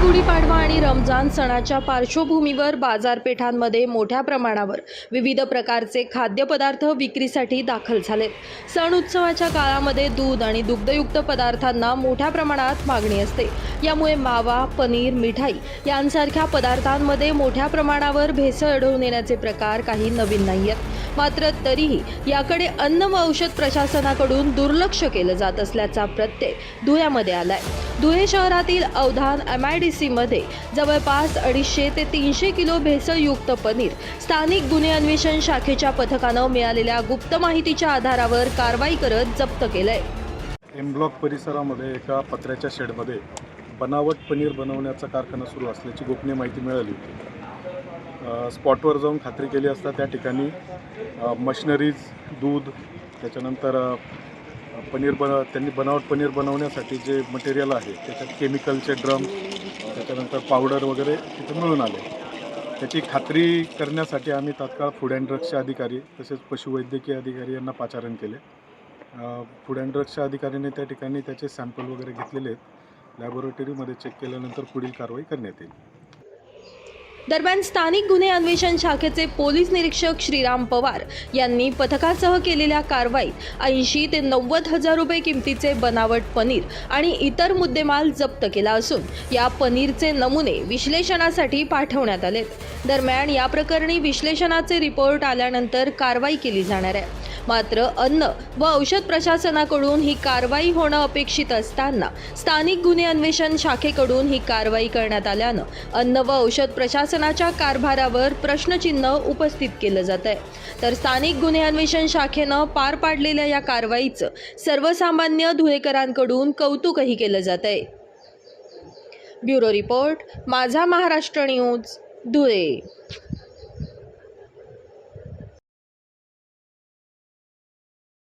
गुढीपाडवा आणि रमजान सणाच्या पार्श्वभूमीवर बाजारपेठांमध्ये मोठ्या प्रमाणावर विविध प्रकारचे खाद्यपदार्थ विक्रीसाठी दाखल झालेत. सण उत्सवाच्या काळामध्ये दूध आणि दुग्धयुक्त पदार्थांना मोठ्या प्रमाणात मागणी असते. यामुळे मावा पनीर मिठाई यांसारख्या पदार्थांमध्ये मोठ्या प्रमाणावर भेसळ आढळून येण्याचे प्रकार काही नवीन नाही आहेत मात्र तरीही याकडे अन्न व औषध प्रशासनाकडून दुर्लक्ष केलं जात असल्याचा प्रत्यय धुळ्यामध्ये आलाय. धुळे शहरातील अवधान एम आय डी सीमध्ये जवळपास अडीचशे ते तीनशे किलो भेसळयुक्त पनीर स्थानिक गुन्हे अन्वेषण शाखेच्या पथकानं मिळालेल्या गुप्त माहितीच्या आधारावर कारवाई करत जप्त केलंय. एम ब्लॉक परिसरामध्ये एका पत्र्याच्या शेडमध्ये बनावट पनीर बनवण्याचा कारखाना सुरू असल्याची गोपनीय माहिती मिळाली. स्पॉटवर जाऊन खात्री केली असता त्या ठिकाणी मशिनरीज दूध त्याच्यानंतर पनीर बन त्यांनी बनावट पनीर बनवण्यासाठी जे मटेरियल आहे त्याच्यात केमिकलचे ड्रम त्याच्यानंतर पावडर वगैरे तिथे मिळून आले. त्याची खात्री करण्यासाठी आम्ही तात्काळ फूड अँड ड्रग्सचे अधिकारी तसेच पशुवैद्यकीय अधिकारी यांना पाचारण केले. फूड अँड ड्रग्सच्या अधिकाऱ्याने त्या ठिकाणी त्याचे सॅम्पल वगैरे घेतलेले आहेत. लॅबोरेटरीमध्ये चेक केल्यानंतर पुढील कारवाई करण्यात येईल. दरम्यान स्थानिक गुन्हे अन्वेषण शाखेचे पोलीस निरीक्षक श्रीराम पवार यांनी पथकासह केलेल्या कारवाईत ऐंशी ते नव्वद हजार रुपये किमतीचे बनावट पनीर आणि इतर मुद्देमाल जप्त केला असून या पनीरचे नमुने विश्लेषणासाठी पाठवण्यात आलेत. दरम्यान या प्रकरणी विश्लेषणाचे रिपोर्ट आल्यानंतर कारवाई केली जाणार आहे. मात्र अन्न व औषध प्रशासनाकडून ही कारवाई होणं अपेक्षित असताना स्थानिक गुन्हे अन्वेषण शाखेकडून ही कारवाई करण्यात आल्यानं अन्न व औषध प्रशासनाच्या कारभारावर प्रश्नचिन्ह उपस्थित केलं जात आहे तर स्थानिक गुन्हे अन्वेषण शाखेनं पार पाडलेल्या या कारवाईचं सर्वसामान्य धुळेकरांकडून कौतुकही केलं जात आहे ब्युरो रिपोर्ट माझा महाराष्ट्र न्यूज धुळे.